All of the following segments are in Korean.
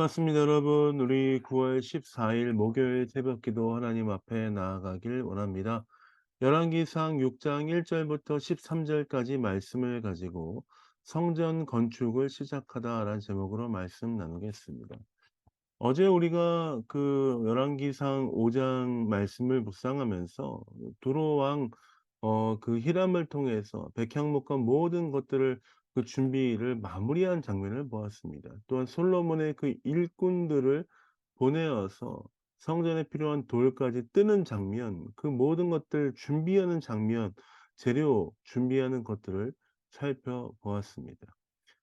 반갑습니다, 여러분. 우리 9월 14일 목요일 새벽 기도 하나님 앞에 나아가길 원합니다. 열왕기상 6장 1절부터 13절까지 말씀을 가지고 성전 건축을 시작하다라는 제목으로 말씀 나누겠습니다. 어제 우리가 그 열왕기상 5장 말씀을 묵상하면서 두로 왕 어 그 히람을 통해서 백향목과 모든 것들을 그 준비를 마무리한 장면을 보았습니다. 또한 솔로몬의 그 일꾼들을 보내어서 성전에 필요한 돌까지 뜨는 장면, 그 모든 것들 준비하는 장면, 재료 준비하는 것들을 살펴보았습니다.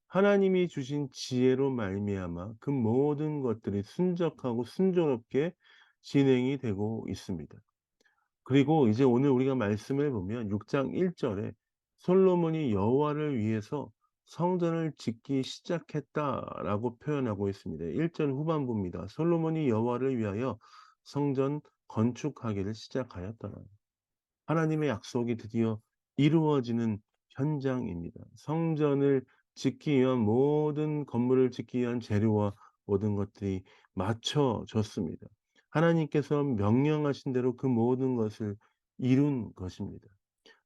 하나님이 주신 지혜로 말미암아 그 모든 것들이 순적하고 순조롭게 진행이 되고 있습니다. 그리고 이제 오늘 우리가 말씀을 보면 6장 1 절에 솔로몬이 여호와를 위해서 성전을 짓기 시작했다라고 표현하고 있습니다. 1절 후반부입니다. 솔로몬이 여호와를 위하여 성전 건축하기를 시작하였더라. 하나님의 약속이 드디어 이루어지는 현장입니다. 성전을 짓기 위한 모든 건물을 짓기 위한 재료와 모든 것들이 맞춰졌습니다. 하나님께서 명령하신 대로 그 모든 것을 이룬 것입니다.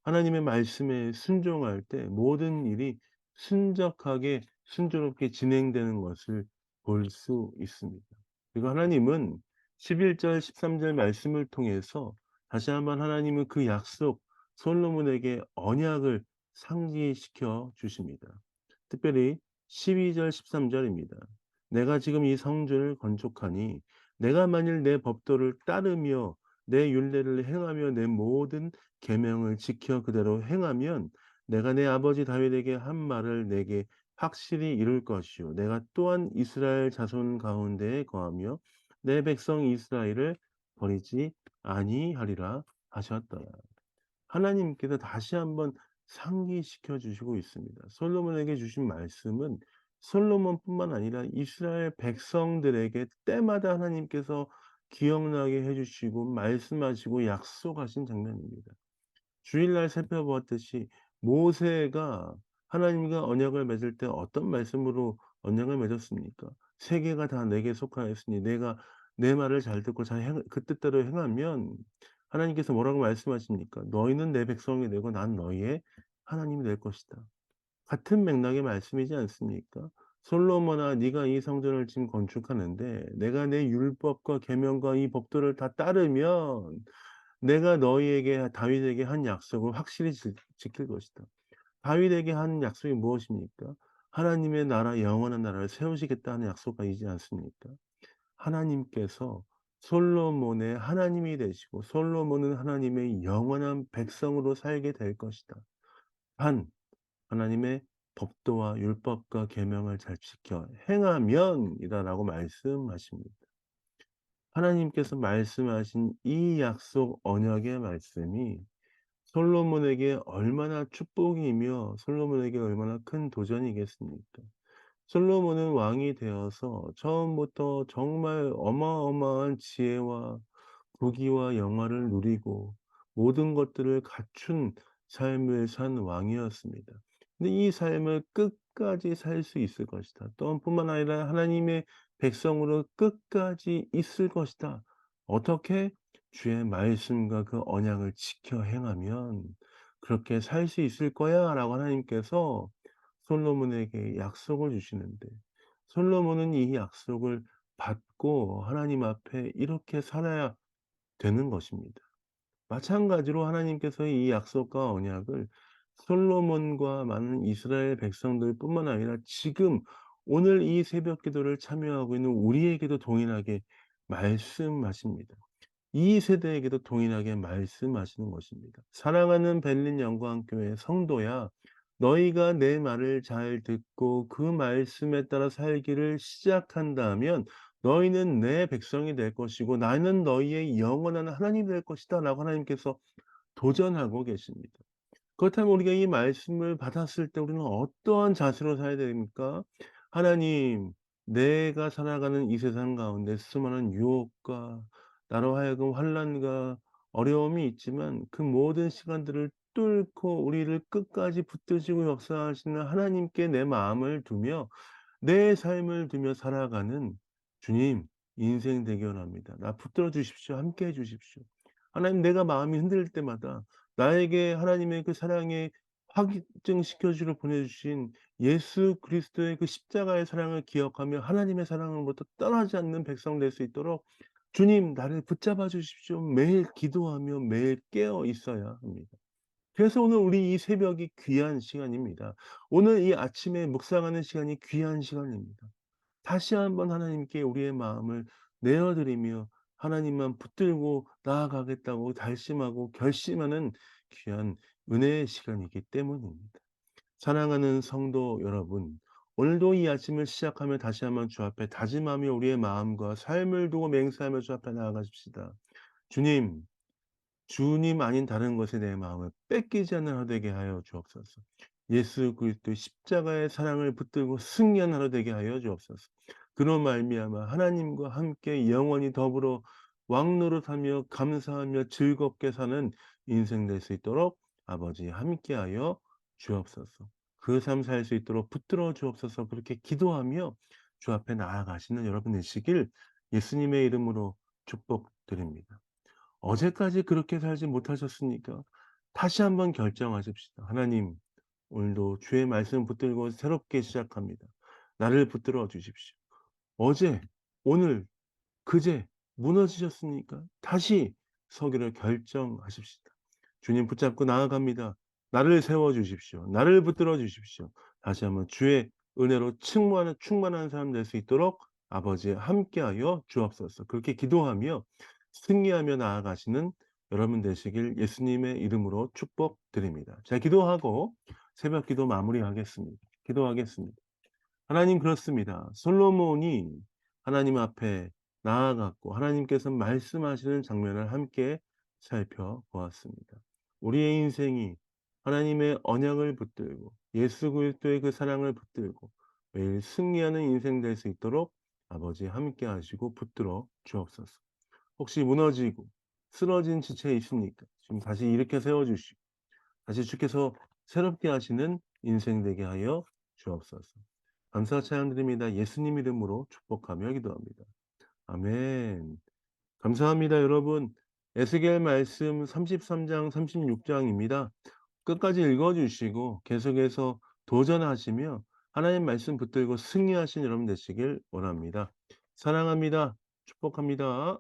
하나님의 말씀에 순종할 때 모든 일이 순적하게 순조롭게 진행되는 것을 볼 수 있습니다. 그리고 하나님은 11절 13절 말씀을 통해서 다시 한번 하나님은 그 약속 솔로몬에게 언약을 상기시켜 주십니다. 특별히 12절 13절입니다. 내가 지금 이 성전을 건축하니 내가 만일 내 법도를 따르며 내 율례를 행하며 내 모든 계명을 지켜 그대로 행하면 내가 내 아버지 다윗에게 한 말을 내게 확실히 이룰 것이요 내가 또한 이스라엘 자손 가운데에 거하며 내 백성 이스라엘을 버리지 아니하리라 하셨더라. 하나님께서 다시 한번 상기시켜 주시고 있습니다. 솔로몬에게 주신 말씀은 솔로몬뿐만 아니라 이스라엘 백성들에게 때마다 하나님께서 기억나게 해 주시고 말씀하시고 약속하신 장면입니다. 주일날 살펴보았듯이 모세가 하나님과 언약을 맺을 때 어떤 말씀으로 언약을 맺었습니까? "세계가 다 내게 속하였으니 내가 내 말을 잘 듣고 잘 행 그 뜻대로 행하면" 하나님께서 뭐라고 말씀하십니까? "너희는 내 백성이 되고 난 너희의 하나님이 될 것이다." 같은 맥락의 말씀이지 않습니까? 솔로몬아 네가 이 성전을 지금 건축하는데 내가 내 율법과 계명과 이 법도를 다 따르면 내가 너희에게 다윗에게 한 약속을 확실히 지 지킬 것이다. 다윗에게 한 약속이 무엇입니까? 하나님의 나라 영원한 나라를 세우시겠다는 약속이지 않습니까? 하나님께서 솔로몬의 하나님이 되시고 솔로몬은 하나님의 영원한 백성으로 살게 될 것이다. 단 하나님의 법도와 율법과 계명을 잘 지켜 행하면이다라고 말씀하십니다. 하나님께서 말씀하신 이 약속 언약의 말씀이 솔로몬에게 얼마나 축복이며 솔로몬에게 얼마나 큰 도전이겠습니까? 솔로몬은 왕이 되어서 처음부터 정말 어마어마한 지혜와 부귀와 영화를 누리고 모든 것들을 갖춘 삶을 산 왕이었습니다. 근데 이 삶을 끝까지 살 수 있을 것이다. 또한 뿐만 아니라 하나님의 백성으로 끝까지 있을 것이다. 어떻게? 주의 말씀과 그 언약을 지켜 행하면 그렇게 살 수 있을 거야 라고 하나님께서 솔로몬에게 약속을 주시는데 솔로몬은 이 약속을 받고 하나님 앞에 이렇게 살아야 되는 것입니다. 마찬가지로 하나님께서 이 약속과 언약을 솔로몬과 많은 이스라엘 백성들뿐만 아니라 지금 오늘 이 새벽 기도를 참여하고 있는 우리에게도 동일하게 말씀하십니다. 이 세대에게도 동일하게 말씀하시는 것입니다. 사랑하는 벨린 영광교회 성도야, 너희가 내 말을 잘 듣고 그 말씀에 따라 살기를 시작한다면 너희는 내 백성이 될 것이고 나는 너희의 영원한 하나님이 될 것이다 라고 하나님께서 도전하고 계십니다. 그렇다면 우리가 이 말씀을 받았을 때 우리는 어떠한 자세로 살아야 됩니까? 하나님, 내가 살아가는 이 세상 가운데 수많은 유혹과 나로 하여금 환난과 어려움이 있지만 그 모든 시간들을 뚫고 우리를 끝까지 붙드시고 역사하시는 하나님께 내 마음을 두며 내 삶을 두며 살아가는 주님 인생 대견합니다. 나 붙들어 주십시오. 함께 해 주십시오. 하나님 내가 마음이 흔들릴 때마다 나에게 하나님의 그 사랑의 확증시켜 주러 보내 주신 예수 그리스도의 그 십자가의 사랑을 기억하며 하나님의 사랑으로부터 떠나지 않는 백성 될 수 있도록 주님 나를 붙잡아 주십시오. 매일 기도하며 매일 깨어 있어야 합니다. 그래서 오늘 우리 이 새벽이 귀한 시간입니다. 오늘 이 아침에 묵상하는 시간이 귀한 시간입니다. 다시 한번 하나님께 우리의 마음을 내어 드리며 하나님만 붙들고 나아가겠다고 달심하고 결심하는 귀한 은혜의 시간이기 때문입니다. 사랑하는 성도 여러분, 오늘도 이 아침을 시작하며 다시 한번 주 앞에 다짐하며 우리의 마음과 삶을 두고 맹세하며 주 앞에 나아가십시다. 주님, 주님 아닌 다른 것에 내 마음을 뺏기지 않는 하루 되게 하여 주옵소서. 예수 그리스도의 십자가의 사랑을 붙들고 승리한 하루 되게 하여 주옵소서. 그로 말미암아 하나님과 함께 영원히 더불어 왕노릇하며 감사하며 즐겁게 사는 인생 될 수 있도록 아버지 함께하여 주옵소서. 그 삶 살 수 있도록 붙들어 주옵소서. 그렇게 기도하며 주 앞에 나아가시는 여러분 되시길 예수님의 이름으로 축복드립니다. 어제까지 그렇게 살지 못하셨으니까 다시 한번 결정하십시다. 하나님, 오늘도 주의 말씀 붙들고 새롭게 시작합니다. 나를 붙들어 주십시오. 어제, 오늘, 그제 무너지셨으니까 다시 서기를 결정하십시다. 주님 붙잡고 나아갑니다. 나를 세워 주십시오. 나를 붙들어 주십시오. 다시 한번 주의 은혜로 충만한 충만한 사람 될 수 있도록 아버지 함께하여 주옵소서. 그렇게 기도하며 승리하며 나아가시는 여러분 되시길 예수님의 이름으로 축복드립니다. 자, 기도하고 새벽 기도 마무리하겠습니다. 기도하겠습니다. 하나님 그렇습니다. 솔로몬이 하나님 앞에 나아갔고 하나님께서 말씀하시는 장면을 함께 살펴보았습니다. 우리의 인생이 하나님의 언약을 붙들고 예수 그리스도의 그 사랑을 붙들고 매일 승리하는 인생 될 수 있도록 아버지 함께 하시고 붙들어 주옵소서. 혹시 무너지고 쓰러진 지체에 있습니까? 지금 다시 일으켜 세워 주시고 다시 주께서 새롭게 하시는 인생 되게 하여 주옵소서. 감사 찬양드립니다. 예수님 이름으로 축복하며 기도합니다. 아멘. 감사합니다, 여러분. 에스겔 말씀 33장, 36장입니다. 끝까지 읽어 주시고 계속해서 도전하시며 하나님 말씀 붙들고 승리하신 여러분 되시길 원합니다. 사랑합니다. 축복합니다.